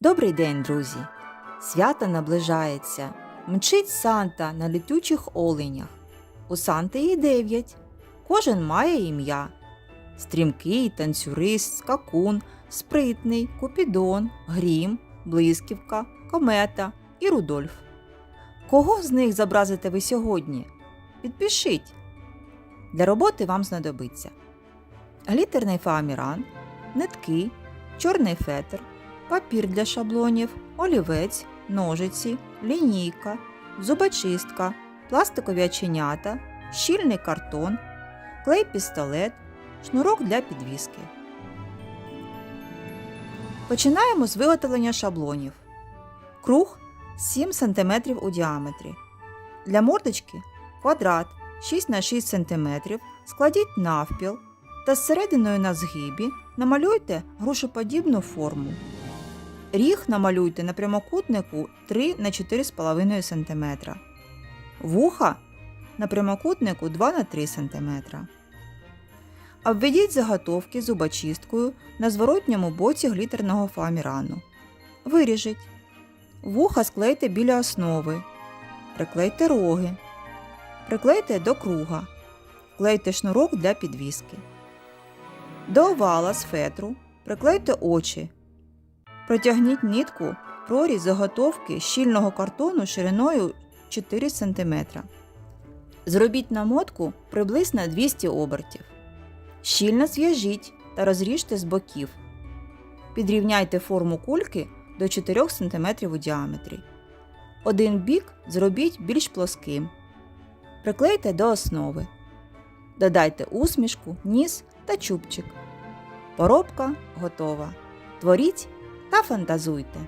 Добрий день, друзі! Свято наближається. Мчить Санта на летючих оленях. У Санти їх дев'ять. Кожен має ім'я: стрімкий, танцюрист, скакун, спритний, купідон, грім, блисківка, комета і Рудольф. Кого з них зобразите ви сьогодні? Підпишіть. Для роботи вам знадобиться глітерний фоаміран, нитки, чорний фетр, папір для шаблонів, олівець, ножиці, лінійка, зубочистка, пластикові оченята, щільний картон, клей-пістолет, шнурок для підвіски. Починаємо з виготовлення шаблонів. Круг 7 см у діаметрі. Для мордочки квадрат 6 на 6 см складіть навпіл та з серединою на згибі намалюйте грушоподібну форму. Ріг намалюйте на прямокутнику 3 на 4,5 см. Вуха на прямокутнику 2 на 3 см. Обведіть заготовки зубочисткою на зворотньому боці глітерного фоамірану. Виріжіть. Вуха склейте біля основи. Приклейте роги. Приклейте до круга. Клейте шнурок для підвіски. До овала з фетру приклейте очі. Протягніть нитку проріз заготовки щільного картону шириною 4 см. Зробіть намотку приблизно 200 обертів. Щільно зв'яжіть та розріжте з боків. Підрівняйте форму кульки до 4 см у діаметрі. Один бік зробіть більш плоским. Приклейте до основи. Додайте усмішку, ніс та чубчик. Поробка готова. Творіть та фантазуйте.